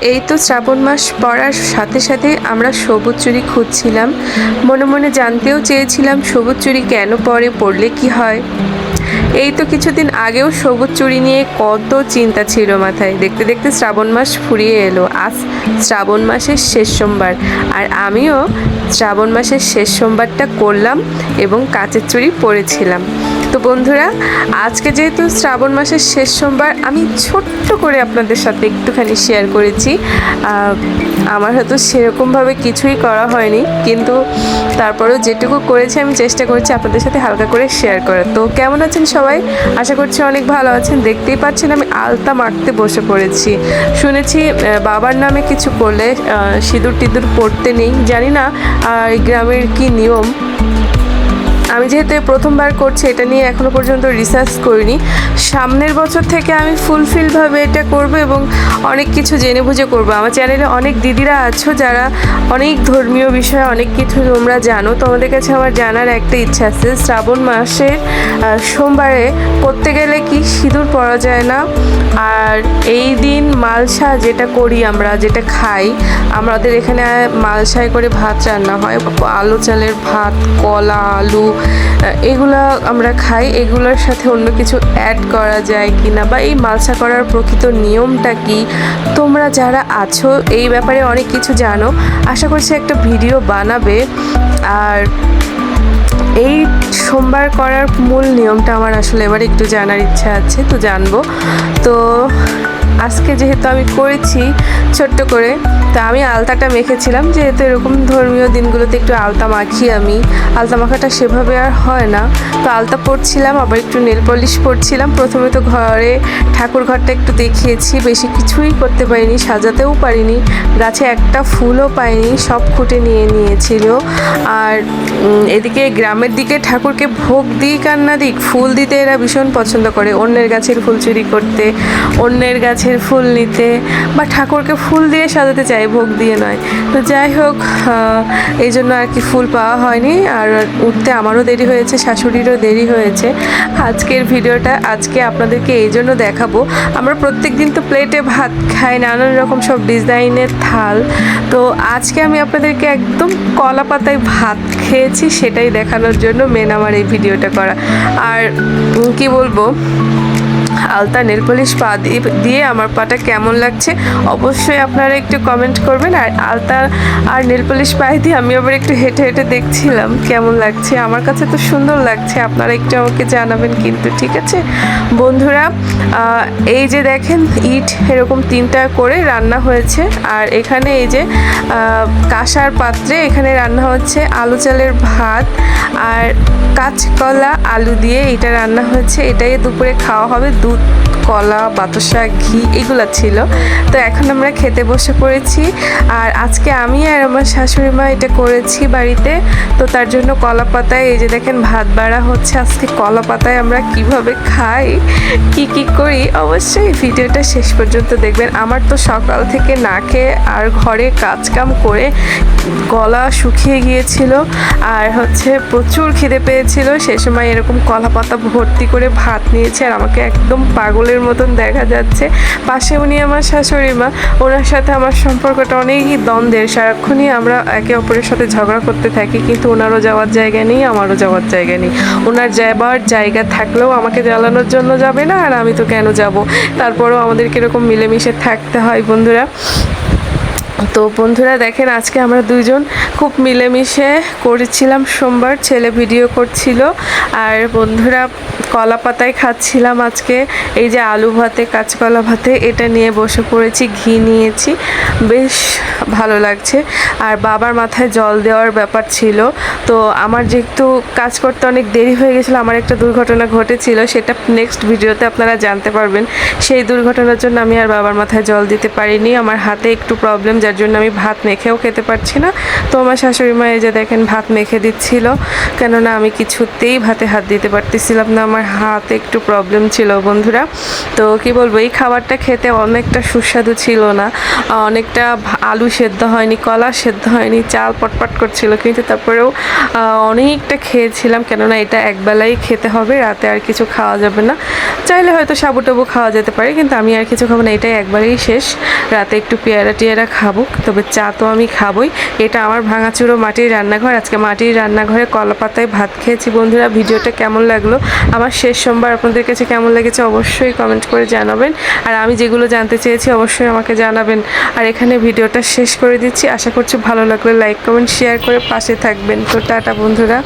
এই তো শ্রাবণ মাস পড়ার সাথে সাথে আমরা সবুজ চুরি খুঁজছিলাম। মনে মনে জানতেও চেয়েছিলাম সবুজ চুরি কেন পরে পড়লে কি হয়। এই তো কিছুদিন আগেও সবুজ চুরি নিয়ে কত চিন্তা ছিল মাথায়। দেখতে দেখতে শ্রাবণ মাস ফুরিয়ে এলো। আজ শ্রাবণ মাসের শেষ সোমবার। আর আমিও শ্রাবণ মাসের শেষ সোমবারটা করলাম এবং কাচের চুড়ি পরেছিলাম। তো বন্ধুরা, আজকে যেহেতু শ্রাবণ মাসের শেষ সোমবার, আমি ছোট্ট করে আপনাদের সাথে একটুখানি শেয়ার করেছি। আমার হয়তো সেরকমভাবে কিছুই করা হয়নি, কিন্তু তারপরেও যেটুকু করেছি, আমি চেষ্টা করছি আপনাদের সাথে হালকা করে শেয়ার করার। তো কেমন আছেন সবাই? আশা করছি অনেক ভালো আছেন। দেখতেই পাচ্ছেন আমি আলতা মাখতে বসে পড়েছি। শুনেছি বাবার নামে কিছু করলে সিঁদুর টিঁদুর পড়তে নেই। জানি না আর গ্রামের কি নিয়ম। আমি যেহেতু প্রথমবার করছি এটা নিয়ে এখনও পর্যন্ত রিসার্চ করিনি। সামনের বছর থেকে আমি ফুলফিলভাবে এটা করব এবং অনেক কিছু জেনে বুঝে করব। আমার চ্যানেলে অনেক দিদিরা আছো যারা অনেক ধর্মীয় বিষয়ে অনেক কিছু তোমরা জানো। তোমাদের কাছে আমার জানার একটা ইচ্ছা আছে শ্রাবণ আহ, সোমবারে করতে গেলে কি সিঁদুর পরা যায় না? আর এই দিন মালসা যেটা করি আমরা যেটা খাই আমাদের এখানে মালসায় করে ভাত রান্না হয়। আলু চালের ভাত কলা আলু এগুলা আমরা খাই। এগুলোর সাথে অন্য কিছু অ্যাড করা যায় কি না বা এই মালসা করার প্রকৃত নিয়মটা কি? তোমরা যারা আছো, এই ব্যাপারে অনেক কিছু জানো। আশা করছি একটা ভিডিও বানাবে। আর এই সোমবার করার মূল নিয়মটা আমার আসলে এবার একটু জানার ইচ্ছা আছে, তো জানব। তো আজকে যেহেতু আমি করেছি ছোট্ট করে, তা আমি আলতাটা মেখেছিলাম, যেহেতু এরকম ধর্মীয় দিনগুলোতে একটু আলতা মাখি আমি। আলতা মাখাটা সেভাবে আর হয় না। তো আলতা পরছিলাম, আবার একটু নেল পলিশ পরছিলাম। প্রথমে তো ঘরে, ঠাকুর ঘরটা একটু দেখিয়েছি, বেশি কিছুই করতে পারিনি, সাজাতেও পারিনি। গাছে একটা ফুলও পাইনি, সব খুঁটে নিয়ে নিয়েছিল। আর এদিকে গ্রামের দিকে ঠাকুরকে ভোগ দিক আর না দিক ফুল দিতে এরা ভীষণ পছন্দ করে। অন্যের গাছের ফুল চুরি করতে, অন্যের গাছের ফুল নিতে বা ঠাকুরকে ফুল দিয়ে সাজাতে চাই, ভোগ দিয়ে নয়। তো যাই হোক এই জন্য আর কি ফুল পাওয়া হয়নি। আর উঠতে আমারও দেরি হয়েছে, শাশুড়িরও দেরি হয়েছে। আজকের ভিডিওটা, আজকে আপনাদেরকে এই জন্য দেখাবো। আমরা প্রত্যেক দিন তো প্লেটে ভাত খাই, নানান রকম সব ডিজাইনের থাল। তো আজকে আমি আপনাদেরকে একদম কলা পাতায় ভাত খেয়েছি, সেটাই দেখানোর জন্য মেন আমার এই ভিডিওটা করা। আর কি বলব? আলতা নেল পলিশ পা দিয়ে- আমার পাটা কেমন লাগছে অবশ্যই আপনারা একটু কমেন্ট করবেন। আর আলতা আর নেল পলিশ পায়ে দিয়ে আমি আবার একটু হেঁটে হেঁটে দেখছিলাম কেমন লাগছে। আমার কাছে তো সুন্দর লাগছে, আপনারা একটু আমাকে জানাবেন কিন্তু, ঠিক আছে? বন্ধুরা এই যে দেখেন, ইট এরকম তিনটা করে রান্না হয়েছে। আর এখানে এই যে কাঁসার পাত্রে এখানে রান্না হচ্ছে আলু চালের ভাত আর কাঁচকলা আলু দিয়ে এটা রান্না হয়েছে এটাই দুপুরে খাওয়া হবে। 都。কলা, বাতাসা, ঘি, এগুলো ছিল। তো এখন আমরা খেতে বসে পড়েছি। আর আজকে আমি আর আমার শাশুড়ি মা এটা করেছি বাড়িতে। তো তার জন্য কলা পাতায়, এই যে দেখেন ভাত বাড়া হচ্ছে। আজকে কলা পাতায় আমরা কীভাবে খাই, কি কি করি, অবশ্যই ভিডিওটা শেষ পর্যন্ত দেখবেন। আমার তো সকাল থেকে না খেয়ে আর ঘরে কাজ কাম করে গলা শুকিয়ে গিয়েছিল। আর হচ্ছে প্রচুর খিদে পেয়েছিল। সে সময় এরকম কলা পাতা ভর্তি করে ভাত নিয়েছে। আর আমাকে একদম পাগলের মতন দেখা যাচ্ছে। পাশে উনি আমার শাশুড়ি মা। ওনার সাথে আমার সম্পর্কটা অনেকই দ্বন্দ্বের। সারাক্ষণই আমরা একে অপরের সাথে ঝগড়া করতে থাকি, কিন্তু ওনারও যাওয়ার জায়গা নেই, আমারও যাওয়ার জায়গা নেই। ওনার যাবার জায়গা থাকলেও আমাকে জ্বালানোর জন্য যাবে না, আর আমি তো কেন যাব? তারপরও আমাদেরকে এরকম মিলেমিশে থাকতে হয়, বন্ধুরা। তো বন্ধুরা দেখেন, আজকে আমরা দুইজন খুব মিলেমিশে করেছিলাম। সোমবার ছেলে ভিডিও করছিল আর বন্ধুরা কলা পাতায় খাচ্ছিলাম আজকে। এই যে আলু ভাতে, কাঁচকলা ভাতে, এটা নিয়ে বসে পড়েছি, ঘি নিয়েছি। বেশ ভালো লাগছে। আর বাবার মাথায় জল দেওয়ার ব্যাপার ছিল। তো আমার যেহেতু কাজ করতে অনেক দেরি হয়ে গেছিল, আমার একটা দুর্ঘটনা ঘটেছিল, সেটা নেক্সট ভিডিওতে আপনারা জানতে পারবেন। সেই দুর্ঘটনার জন্য আমি আর বাবার মাথায় জল দিতে পারিনি। আমার হাতে একটু প্রবলেম যার জন্য আমি ভাত মেখেও খেতে পারছি না। তো আমার শাশুড়ি মা এই যে দেখেন ভাত মেখে দিচ্ছিল, কেননা আমি কিছুতেই ভাতে হাত দিতে পারতেছিলাম না, আমার হাতে একটু প্রবলেম ছিল বন্ধুরা। তো কি বলব, এই খাবারটা খেতে অনেকটা সুস্বাদু ছিল না। অনেকটা আলু সেদ্ধ হয়নি, কলা সেদ্ধ হয়নি, চাল পটপট করছিল, কিন্তু তারপরেও অনেকটা খেয়েছিলাম, কেননা এটা একবেলাই খেতে হবে, রাতে আর কিছু খাওয়া যাবে না। চাইলে হয়তো সাবু টাবু খাওয়া যেতে পারে, কিন্তু আমি আর কিছু খাব না, এটাই একবারেই শেষ। রাতে একটু পেয়ারা টিয়ারা খাব। তবে চা তো আমি খাবই। এটা আমার ভাঙাচুরো মাটির রান্নাঘর। আজকে মাটির রান্নাঘরে কলা পাতায় ভাত খেয়েছি। বন্ধুরা, ভিডিওটা কেমন লাগল? আমার শেষ সোমবার। আপনাদের কাছে কেমন লেগেছে অবশ্যই কমেন্ট করে জানাবেন। আর আমি যেগুলো জানতে চেয়েছি অবশ্যই আমাকে জানাবেন। আর এখানে ভিডিওটা শেষ করে দিচ্ছি। আশা করছি ভালো লাগলে লাইক কমেন্ট শেয়ার করে পাশে থাকবেন। তো টাটা, বন্ধুরা।